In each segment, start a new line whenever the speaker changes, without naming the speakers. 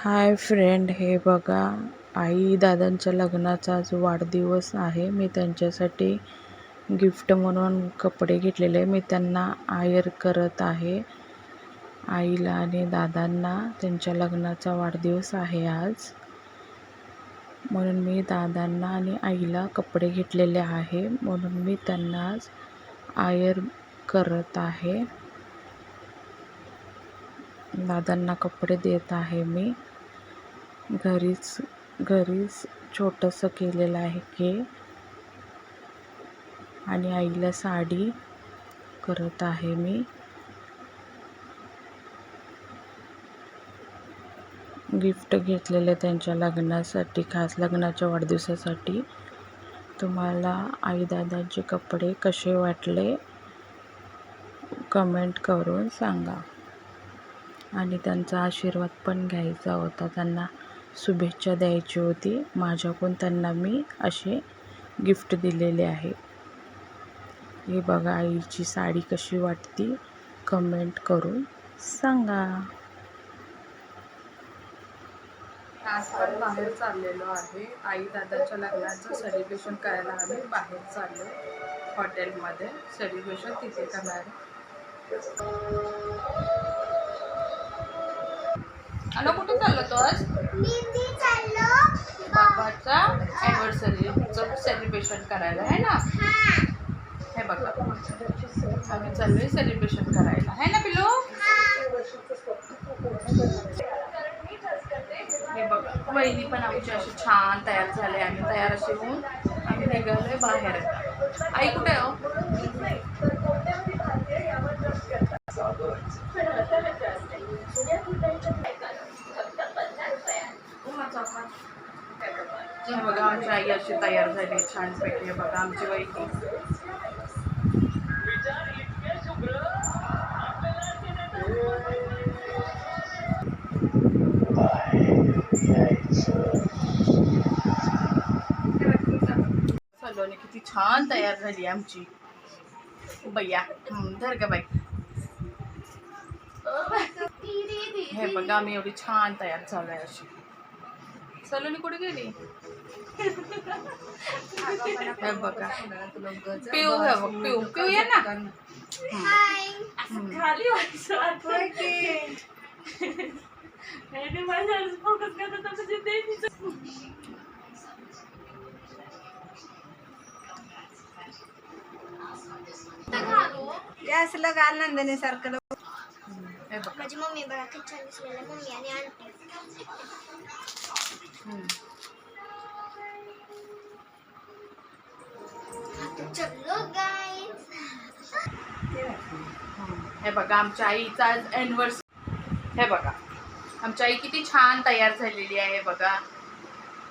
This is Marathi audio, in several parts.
हाय फ्रेंड हे बघा आई दादांच्या लग्नाचा आज वाढदिवस आहे. मी त्यांच्यासाठी गिफ्ट म्हणून कपडे घेतलेले. मी त्यांना आयर करत आहे. आईला आणि दादांना त्यांच्या लग्नाचा वाढदिवस आहे आज. म्हणून मी दादांना आणि आईला कपडे घेतलेले आहे. म्हणून मी त्यांना आज आयर करत आहे. दादांना कपडे देत आहे मी. घरीच घरीच छोटंसं केलेलं आहे केक. आणि आईला साडी करत आहे मी. गिफ्ट घेतलेले त्यांच्या लग्नासाठी खास लग्नाच्या वाढदिवसासाठी. तुम्हाला आई दादांचे कपडे कसे वाटले? कमेंट करून सांगा. आणि त्यांचा आशीर्वाद पण घ्यायचा होता. त्यांना शुभेच्छा द्यायची होती. माझ्याकडून त्यांना मी असे गिफ्ट दिलेले आहे. हे बघा आईची साडी कशी वाटती? कमेंट करून सांगा.
आपण बाहेर चाललेलो आहे. आई दादाच्या लग्नाचं सेलिब्रेशन करायला आम्ही बाहेर चाललो हॉटेलमध्ये सेलिब्रेशन तिथे करणार अलो कुठे चाललो तो आज? बाबाचा ॲनिव्हर्सरीचं सेलिब्रेशन करायला आहे ना? हे. बघा. आम्ही चाललोय सेलिब्रेशन करायला. आहे ना पिलो हे बघा. वहिनी पण आमची अशी छान तयार झाले. आम्ही तयार असे होऊन आम्ही निघालोय बाहेर. आई कुठे आहे हो? हे बघा आमची आई अशी तयार झाली छानपैकी हे बघा आमची वैकी सलोनी किती छान तयार झाली आमची. बయ్या धर का बाई. हे बघा आम्ही एवढी छान तयार झालोय अशी. सलोनी कुठे गेली? हे बघा. पिऊ हे बघ पिऊ. पिऊ ये ना. हं.
खाली फोकस करत
असलं का नंदने सारखं
माझी मम्मी बघा किती छान दिसलेलं मम्मी आणि आंटी.
हं. हे बघा आमच्या आईचा आज हे बघा आमच्या आई किती छान तयार झालेली आहे बघा.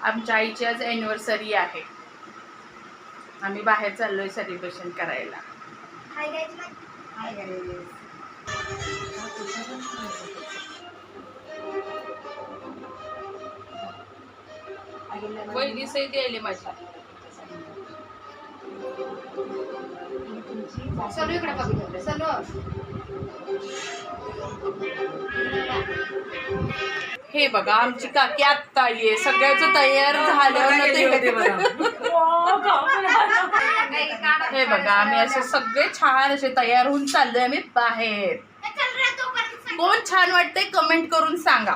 आमच्या आईची आज ॲनिव्हर्सरी आहे. आम्ही बाहेर चाललोय सेलिब्रेशन करायला.
हाय गाईज
वहिनी सही द्यायली माझी
इकडे
हे बघा आमची काकी आत्ता आली आहे सगळ्याच तयार झाल्यावर हे बघा आम्ही असे सगळे छान असे तयार होऊन चाललोय आम्ही बाहेर. कोण छान वाटतंय कमेंट करून सांगा.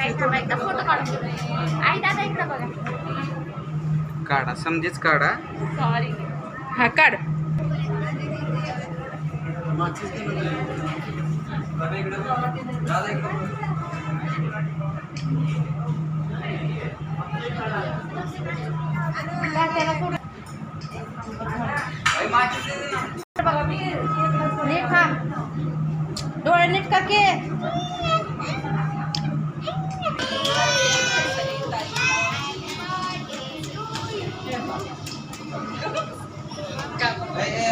हम्म.
फोटो काढून आई दादा इकडे बघा.
काढा समजेच काढा.
सॉरी हा काढ.
डोळे
नीट काके
बाकीचं नाही करायला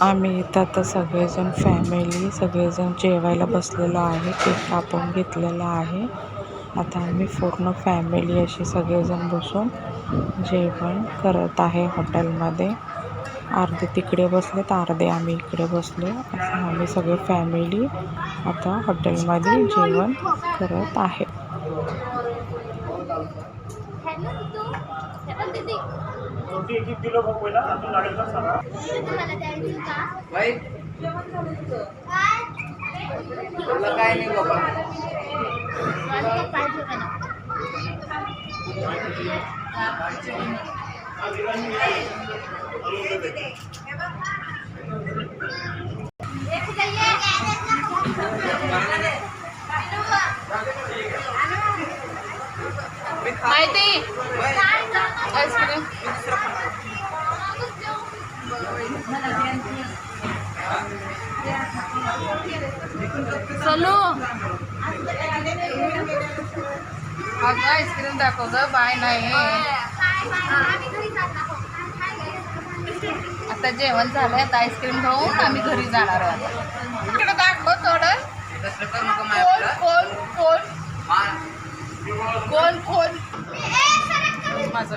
आम्ही इथं आता सगळेजण फॅमिली सगळेजण जेवायला बसलेलो आहे केक कापून घेतलेला आहे. आता आम्ही पूर्ण फॅमिली अशी सगळेजण बसून जेवण करत आहे हॉटेलमध्ये अर्धे तिकडे बसले तर अर्धे आम्ही इकडे बसलो. असं आम्ही सगळे फॅमिली आता हॉटेलमध्ये जेवण करत आहे.
हॅलो तू
माहिती? आईस्क्रीम चलो. अगं आईस्क्रीम दाखव बाय नाही. आता जेवण झालंय आता आईस्क्रीम खाऊन आम्ही घरी जाणार आहोत. तिकडे दाखव थोडं. कोण कोण कोण कोण कोण माझा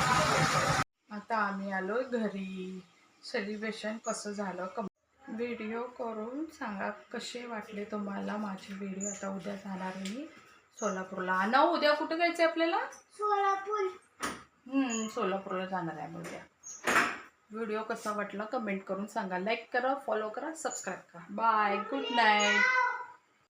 आता आम्ही आलो घरी. सेलिब्रेशन कसं झालं कम व्हिडिओ करून सांगा कसे वाटले तुम्हाला माझे व्हिडिओ आता उद्या जाणार आहे मी सोलापूरला. ना उद्या कुठे जायचं आहे आपल्याला?
सोलापूर.
हम्म, सोलापूरला जाणार आहे उद्या. व्हिडिओ कसा वाटला कमेंट करून सांगा. लाईक करा फॉलो करा सबस्क्राईब करा. Bye good night